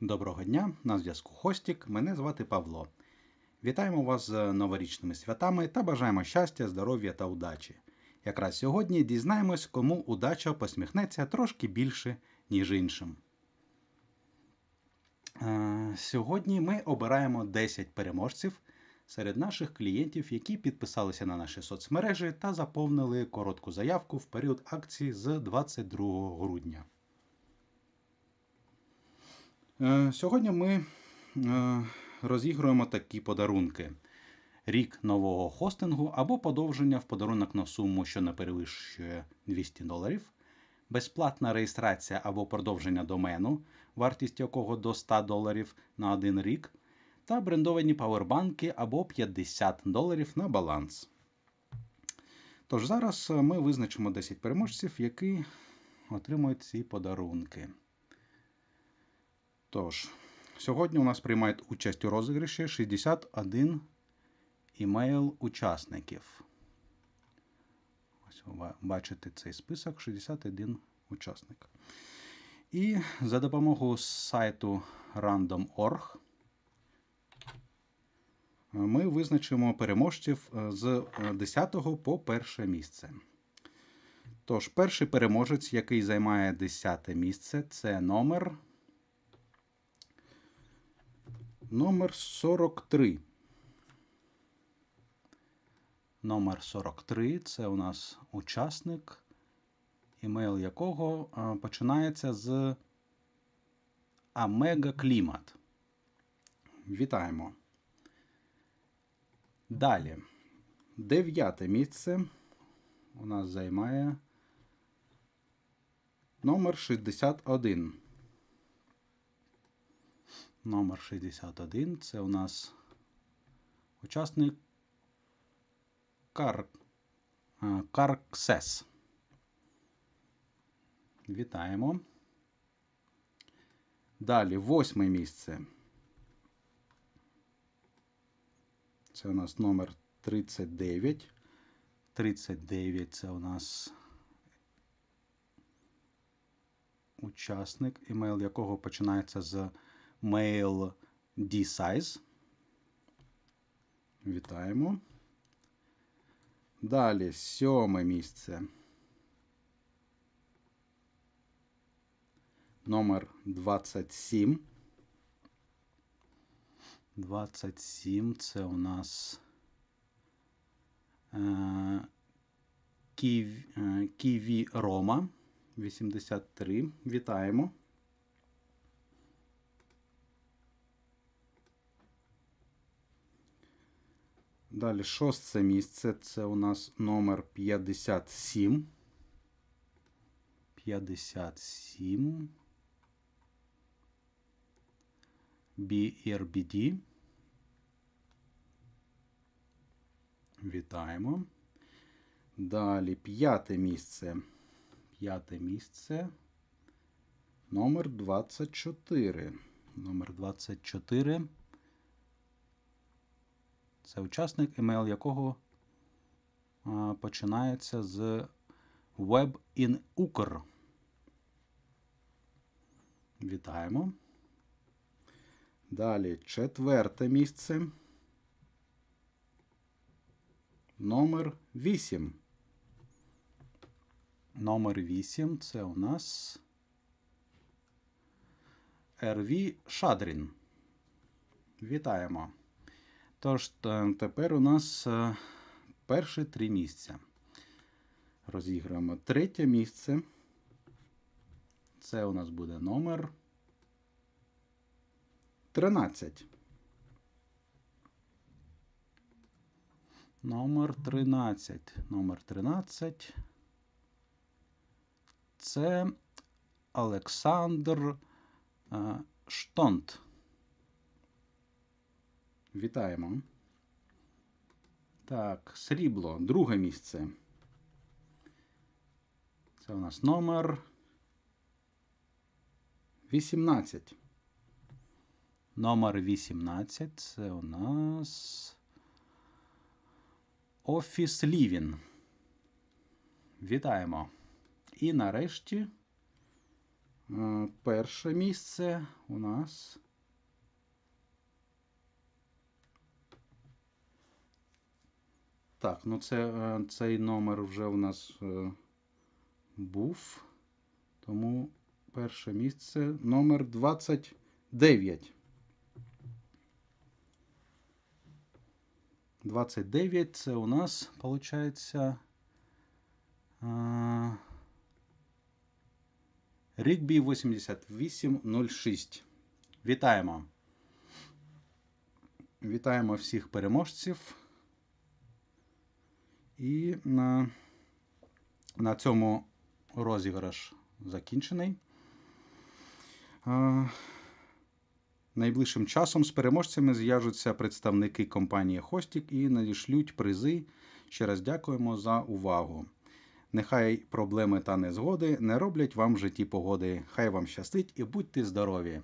Доброго дня, на зв'язку Хостік. Мене звати Павло. Вітаємо вас з новорічними святами та бажаємо щастя, здоров'я та удачі. Якраз сьогодні дізнаємось, кому удача посміхнеться трошки більше, ніж іншим. Е, Сьогодні ми обираємо 10 переможців серед наших клієнтів, які підписалися на наші соцмережі та заповнили коротку заявку в період акції з 22 грудня. Е, Сьогодні ми е, розігруємо такі подарунки: рік нового хостингу або подовження в подарунок на суму, що не перевищує 200 доларів, безплатна реєстрація або продовження домену, вартість якого до 100 доларів на один рік, та брендовані павербанки або 50 доларів на баланс. Тож зараз е, ми визначимо 10 переможців, які отримують ці подарунки. Тож, сьогодні у нас приймають участь у розіграші 61 імейл учасників. Ось ви бачите цей список 61 учасник. І за допомогою сайту random.org ми визначимо переможців е, з е, 10 по 1 місце. Тож, перший переможець, який займає 10 місце, це номер Номер 43. Номер 43 це у нас учасник, імейл якого починається з Омега Клімат. Вітаємо. Далі. Дев'яте місце у нас займає номер 61. Номер 61 це у нас учасник Кар... а, Карксес. Вітаємо. Далі восьме місце. Це у нас номер 39. 39 це у нас учасник, імейл якого починається з Mail D-Size. Вітаємо. Далі сьоме місце. Номер 27. 27 це у нас е, Ківі Рома 83. Вітаємо. Далі шосте місце це у нас номер 57. 57. BRBD. Вітаємо. Далі п'яте місце. П'яте місце. Номер 24. Номер 24. Це учасник, емейл якого починається з Web in Ukr. Вітаємо. Далі четверте місце. Номер 8. Номер 8 це у нас RV Шадрін. Вітаємо. Тож, тепер у нас е, перші три місця. Розіграємо третє місце. Це у нас буде номер 13. Номер 13. Номер 13. Це Олександр е, Штонт. Вітаємо. Так, срібло, друге місце. Це у нас номер 18. Номер 18 це у нас Офіс Лівін. Вітаємо. І нарешті Е, Перше місце у нас. Так, ну це, е, цей номер вже у нас е, був. Тому перше місце номер 29. 29 це у нас, виходить, Рігбі 8806. Вітаємо. Вітаємо всіх переможців. І на, на цьому розіграш закінчений. А, Найближчим часом з переможцями зв'яжуться представники компанії Хостік і надішлють призи. Ще раз дякуємо за увагу. Нехай проблеми та незгоди не роблять вам в житті погоди. Хай вам щастить і будьте здорові!